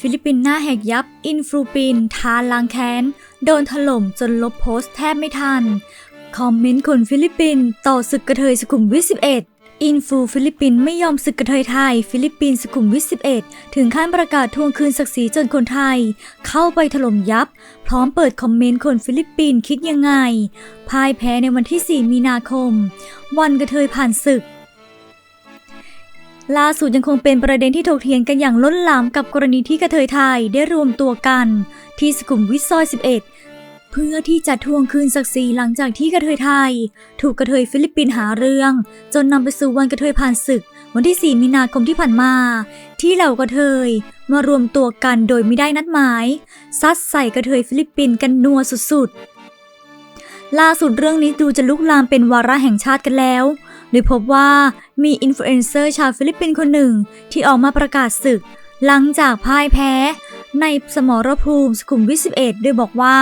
ฟิลิปปินส์หน้าแหกยับ อินฟลูปิน ทานลางแค้น โดนถล่มจนลบโพสต์แทบไม่ทัน คอมเมนต์คนฟิลิปปินส์ต่อศึกกระเทยสุขุมวิท11 อินฟูฟิลิปปินส์ไม่ยอมศึกกระเทยไทย ฟิลิปปินส์สุขุมวิท11 ถึงขั้นประกาศทวงคืนศักดิ์ศรีจนคนไทย เข้าไปถล่มยับ พร้อมเปิดคอมเมนต์คนฟิลิปปินส์คิดยังไงพ่ายแพ้ในวันที่ 4 มีนาคม วันกระเทยผ่านศึก ล่าสุดยังคงเป็นประเด็นที่ถกเถียงกันอย่างล้นหลามกับกรณีที่กระเทยไทยได้รวมตัวกัน ที่สุขุมวิทซอย 11 เพื่อที่จะทวงคืนศักดิ์ศรีหลังจากที่กระเทยไทย ถูกกระเทยฟิลิปปินส์หาเรื่อง จนนำไปสู่วันกระเทยผ่านศึก วันที่ 4 มีนาคมที่ผ่านมา ที่เหล่ากระเทยมารวมตัวกันโดยไม่ได้นัดหมายซัดใส่กระเทยฟิลิปปินส์กันนัวสุดๆล่าสุดเรื่องนี้ดูจะลุกลามเป็นวาระแห่งชาติกันแล้ว โดยพบว่ามีอินฟลูเอนเซอร์ชาวฟิลิปปินส์คนหนึ่งที่ออกมาประกาศศึก หลังจากพ่ายแพ้ ในสมรภูมิสุขุมวิท11 โดยบอกว่า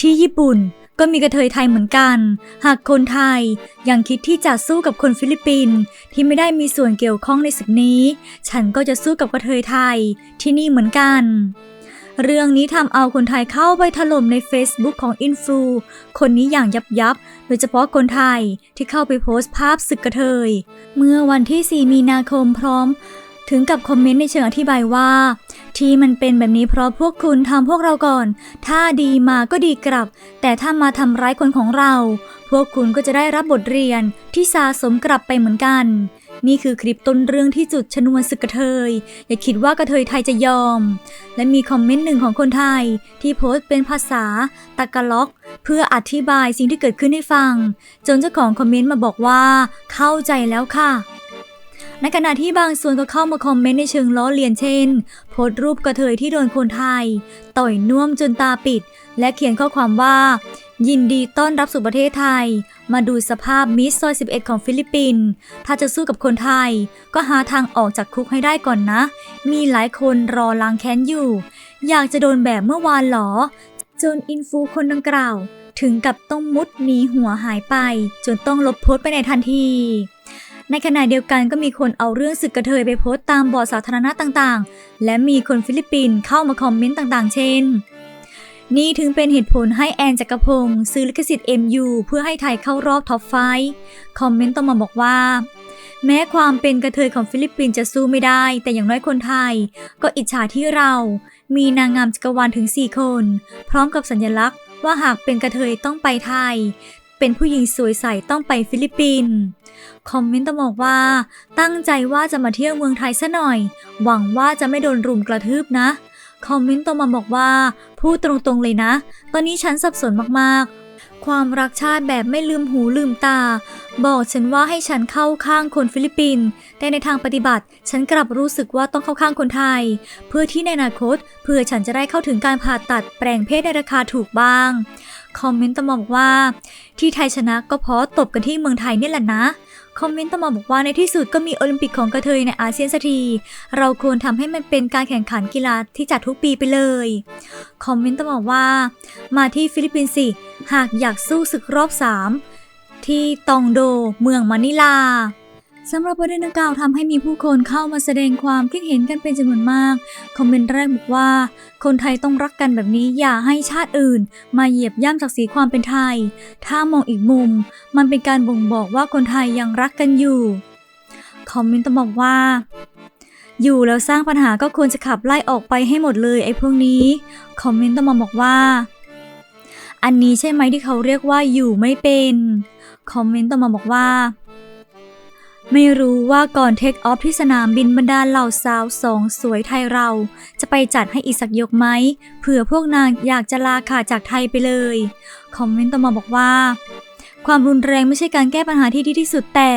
ที่ญี่ปุ่นก็มีกระเทยไทยเหมือนกัน หากคนไทยยังคิดที่จะสู้กับคนฟิลิปปินส์ที่ไม่ได้มีส่วนเกี่ยวข้องในศึกนี้ ฉันก็จะสู้กับกระเทยไทยที่นี่เหมือนกัน เรื่องนี้ทำเอาคนไทยเข้าไปถล่มใน Facebook ของอินฟลูคนนี้อย่างยับยับ โดยเฉพาะคนไทยที่เข้าไปโพสต์ภาพศึกกระเทย เมื่อวันที่ 4 มีนาคมพร้อม ถึงกับคอมเมนต์ในเชิงอธิบายว่า ที่มันเป็นแบบนี้เพราะพวกคุณทำพวกเราก่อน ถ้าดีมาก็ดีกลับ แต่ถ้ามาทำร้ายคนของเรา พวกคุณก็จะได้รับบทเรียนที่สะสมกลับไปเหมือนกัน นี่คือคลิปต้นเรื่องที่จุดชนวนศึกกระเทย อย่าคิดว่ากระเทยไทยจะยอม และมีคอมเมนต์หนึ่งของคนไทย ที่โพสต์เป็นภาษาตากาล็อก เพื่ออธิบายสิ่งที่เกิดขึ้นให้ฟัง จนเจ้าของคอมเมนต์มาบอกว่า เข้าใจแล้วค่ะในขณะที่บางส่วนก็เข้ามาคอมเมนต์ในเชิงล้อเลียนเช่น โพสต์รูปกระเทยที่โดนคนไทย ต่อยน่วมจนตาปิด และเขียนข้อความว่า ยินดีต้อนรับสู่ประเทศไทย มาดูสภาพมิสซอย 11 ของฟิลิปปินส์ ถ้าจะสู้กับคนไทย ก็หาทางออกจากคุกให้ได้ก่อนนะ มีหลายคนรอล้างแค้นอยู่ อยากจะโดนแบบเมื่อวานหรอ จนอินฟูคนดังกล่าว ถึงกับต้องมุดหนีหัวหายไป จนต้องลบโพสต์ไปในทันที ในขณะเดียวกันก็มีคนเอาเรื่องศึกกระเทยไปโพสต์ตามบอร์ดสาธารณะต่างๆ และมีคนฟิลิปปินส์เข้ามาคอมเมนต์ต่างๆ เช่น นี่ถึงเป็นเหตุผลให้แอนจักรพงศ์ซื้อลิขสิทธิ์ MU เพื่อให้ไทยเข้ารอบท็อปไฟว์คอมเมนต์ต่อมาบอกว่า แม้ความเป็นกระเทยของฟิลิปปินส์จะสู้ไม่ได้ แต่อย่างน้อยคนไทย ก็อิจฉาที่เรา มีนางงามจักรวาลถึง 4 คน พร้อมกับสัญลักษณ์ว่าหากเป็นกระเทยต้องไปไทย เป็นผู้หญิงสวยใสต้องไปฟิลิปปินส์คอมเมนต์ต้องบอกว่า ตั้งใจว่าจะมาเที่ยวเมืองไทยซะหน่อย หวังว่าจะไม่โดนรุมกระทืบนะคอมเมนต์ต่อมาบอกว่า พูดตรงๆเลยนะ ตอนนี้ฉันสับสนมากๆ ความรักชาติแบบไม่ลืมหูลืมตา บอกฉันว่าให้ฉันเข้าข้างคนฟิลิปปินส์แต่ในทางปฏิบัติ ฉันกลับรู้สึกว่าต้องเข้าข้างคนไทย เพื่อที่ในอนาคตเพื่อฉันจะได้เข้าถึงการผ่าตัดแปลงเพศในราคาถูกบ้าง คอมเมนต์ต่อมาบอกว่า ที่ไทยชนะก็เพราะตบกันที่เมืองไทยนี่แหละนะคอมเมนต์ต่อมาบอกว่าในที่สุดก็มีโอลิมปิกของกระเทยในอาเซียนสักที เราควรทำให้มันเป็นการแข่งขันกีฬาที่จัดทุกปีไปเลย คอมเมนต์ต่อมาบอกว่า มาที่ฟิลิปปินส์สิ หากอยากสู้ศึกรอบ 3 ที่ตองโด เมืองมะนิลา สำหรับประเด็นดังกล่าวทำให้มีผู้คนเข้ามาแสดงความคิดเห็นกันเป็นจำนวนมาก คอมเมนต์แรกบอกว่า คนไทยต้องรักกันแบบนี้อย่าให้ชาติอื่น มาเหยียบย่ำศักดิ์ศรีความเป็นไทย ถ้ามองอีกมุม มันเป็นการบ่งบอกว่าคนไทยยังรักกันอยู่ คอมเมนต์ต้อบอกว่า อยู่แล้วสร้างปัญหาก็ควรจะขับไล่ออกไปให้หมดเลยไอ้พวกนี้ คอมเมนต์ต้อมาบอกว่า อันนี้ใช่ไหมที่เขาเรียกว่าอยู่ไม่เป็น คอมเมนต์ต่อมาบอกว่า ไม่รู้ว่าก่อนเทคออฟที่สนามบินบรรดาเหล่าสาวสองสวยไทยเรา จะไปจัดให้อีกสักยกไหมเผื่อพวกนางอยากจะลาขาดจากไทยไปเลย คอมเมนต์ต่อมาบอกว่า ความรุนแรงไม่ใช่การแก้ปัญหาที่ดีที่สุดแต่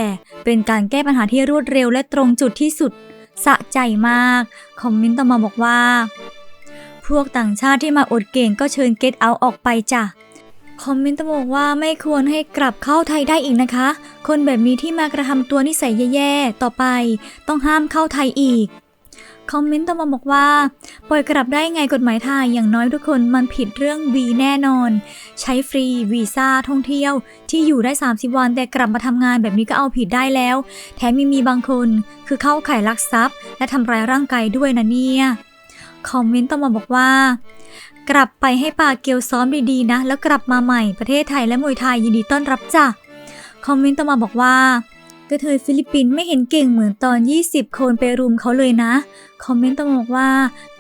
เป็นการแก้ปัญหาที่รวดเร็วและตรงจุดที่สุด สะใจมาก คอมเมนต์ต่อมาบอกว่า พวกต่างชาติที่มาอดเก่งก็เชิญเกตเอาออกไปจ้ะ คอมเมนต์ต้องบอกว่าไม่ควรให้กลับเข้าไทยได้อีกนะคะ คนแบบนี้ที่มากระทำตัวนิสัยแย่ๆ ต่อไปต้องห้ามเข้าไทยอีก คอมเมนต์ต่อมาบอกว่า ปล่อยกลับได้ไงกฎหมายไทยอย่างน้อยทุกคนมันผิดเรื่องวีแน่นอน ใช้ฟรีวีซ่าท่องเที่ยว ที่อยู่ได้ 30 วันแต่กลับมาทำงานแบบนี้ก็เอาผิดได้แล้ว แถมยังมีบางคน คือเข้าข่ายลักทรัพย์ และทำร้ายร่างกายด้วยนะเนี่ยคอมเมนต์ต่อมาบอกว่า กลับไปให้ปาเกียวซ้อมดีๆนะ แล้วกลับมาใหม่ประเทศไทยและมวยไทยยินดีต้อนรับจ้ะ คอมเมนต์ต่อมาบอกว่ากระเทยฟิลิปปินส์ไม่เห็นเก่งเหมือนตอน 20 คนไปรุมเขาเลยนะ คอมเมนต์ต่อมาบอกว่า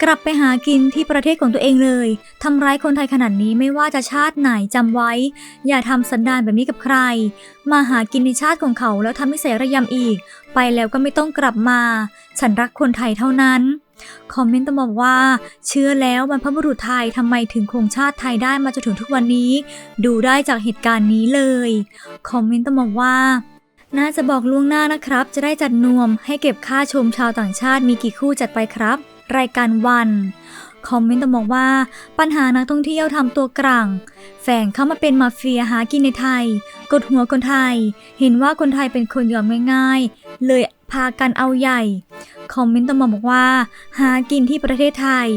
กลับไปหากินที่ประเทศของตัวเองเลยทำร้ายคนไทยขนาดนี้ไม่ว่าจะชาติไหนจำไว้ อย่าทำสันดานแบบนี้กับใคร มาหากินในชาติของเขาแล้วทำให้เสียระยำอีก ไปแล้วก็ไม่ต้องกลับมา ฉันรักคนไทยเท่านั้น คอมเมนต์ต่อมบอกว่า เชื่อแล้วบรรพบุรุษไทยทำไมถึงคงชาติไทยได้มาจนถึงทุกวันนี้ ดูได้จากเหตุการณ์นี้เลย คอมเมนต์ต่อมาว่า น่าจะบอกล่วงหน้านะครับ จะได้จัดนวมให้เก็บค่าชมชาวต่างชาติมีกี่คู่จัดไปครับ รายการวันคอมเมนต์ต่อมาว่า ปัญหานักท่องเที่ยวทำตัวกลางแฝงเข้ามาเป็นมาเฟียหากินในไทย กดหัวคนไทย เห็นว่าคนไทยเป็นคนยอมง่าย ๆ เลย พากันเอาใหญ่ คอมเมนต์ต่อมาบอกว่า หากินที่ประเทศไทย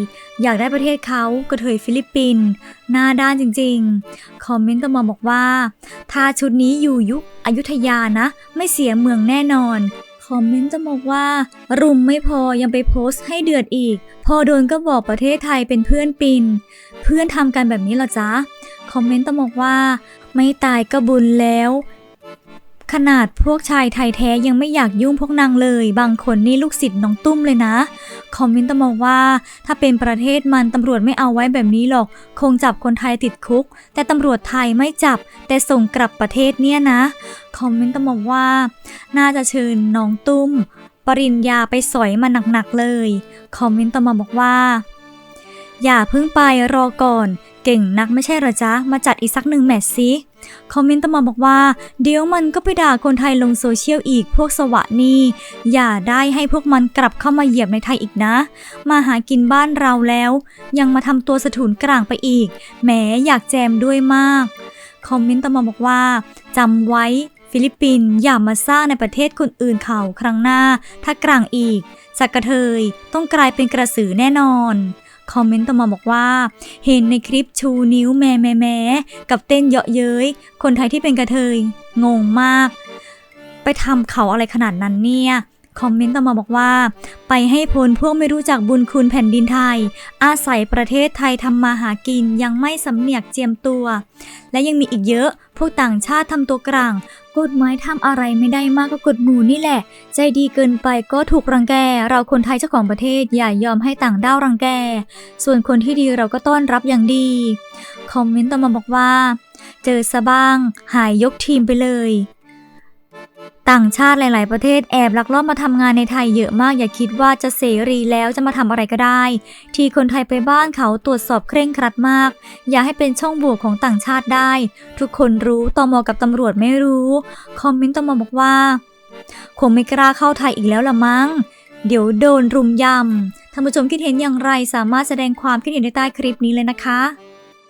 อยากได้ประเทศเขากระเทยฟิลิปปินส์หน้าด้านจริงๆ คอมเมนต์ต่อมาบอกว่า ถ้าชุดนี้อยู่ยุคอยุธยานะ ไม่เสียเมืองแน่นอน คอมเมนต์จะบอกว่า รุมไม่พอยังไปโพสต์ให้เดือดอีก พอโดนก็บอกประเทศไทยเป็นเพื่อนปิน เพื่อนทำกันแบบนี้หรอจ๊ะ คอมเมนต์ต้องบอกว่า ไม่ตายก็บุญแล้ว ขนาดพวกชายไทยแท้ยังไม่อยากยุ่งพวกนางเลย บางคนนี่ลูกศิษย์น้องตุ้มเลยนะ คอมเมนต์ต้องบอกว่า ถ้าเป็นประเทศมันตำรวจไม่เอาไว้แบบนี้หรอก คงจับคนไทยติดคุก แต่ตำรวจไทยไม่จับ แต่ส่งกลับประเทศเนี่ยนะ คอมเมนต์ต้องบอกว่า น่าจะเชิญน้องตุ้ม ปริญญาไปสอยมาหนักๆเลย คอมเมนต์มาบอกว่าอย่าเพิ่งไปรอก่อน เก่งนักไม่ใช่หรอจ๊ะ มาจัดอีกสักหนึ่งแมตช์สิคอมเมนต์ต่อมาบอกว่า เดี๋ยวมันก็ไปด่าคนไทยลงโซเชียลอีกพวกสวะนี่อย่าได้ให้พวกมันกลับเข้ามาเหยียบในไทยอีกนะ มาหากินบ้านเราแล้ว ยังมาทำตัวสะถุนกลางไปอีกแหมอยากแจมด้วยมาก คอมเมนต์ต่อมาบอกว่าจำไว้ฟิลิปปินส์อย่ามาสร้างในประเทศคนอื่นเขาครั้งหน้า ถ้ากลางอีกจากกระเทยต้องกลายเป็นกระสือแน่นอน คอมเมนต์ต่อมาบอกว่า เห็นในคลิปชูนิ้วแม่แม่แม่กับเต้นเยาะเย้ย คนไทยที่เป็นกระเทย งงมาก ไปทำเขาอะไรขนาดนั้นเนี่ย คอมเมนต์ต่อมาบอกว่า ไปให้พ้นพวกไม่รู้จักบุญคุณแผ่นดินไทย อาศัยประเทศไทยทำมาหากินยังไม่สำเนียกเจียมตัว และยังมีอีกเยอะ พวกต่างชาติทำตัวกลางกฎหมายทำอะไรไม่ได้มากก็กฎหมู่นี่แหละ ใจดีเกินไปก็ถูกรังแก เราคนไทยเจ้าของประเทศอย่ายอมให้ต่างด้าวรังแก ส่วนคนที่ดีเราก็ต้อนรับอย่างดี คอมเมนต์ต่อมาบอกว่า เจอซะบ้าง หายยกทีมไปเลย ต่างชาติหลาย ๆ ประเทศแอบลักลอบมาทำงานในไทยเยอะมากอย่าคิดว่าจะเสรีแล้วจะมาทำอะไรก็ได้ ที่คนไทยไปบ้านเขาตรวจสอบเคร่งครัดมาก อย่าให้เป็นช่องโหว่ของต่างชาติได้ ทุกคนรู้ตอมอกับตำรวจไม่รู้ คอมเมนต์ตอมอบอกว่า คงไม่กล้าเข้าไทยอีกแล้วละมั้ง เดี๋ยวโดนรุมยำท่านผู้ชมคิดเห็นอย่างไรสามารถแสดงความคิดเห็นในใต้คลิปนี้เลยนะคะ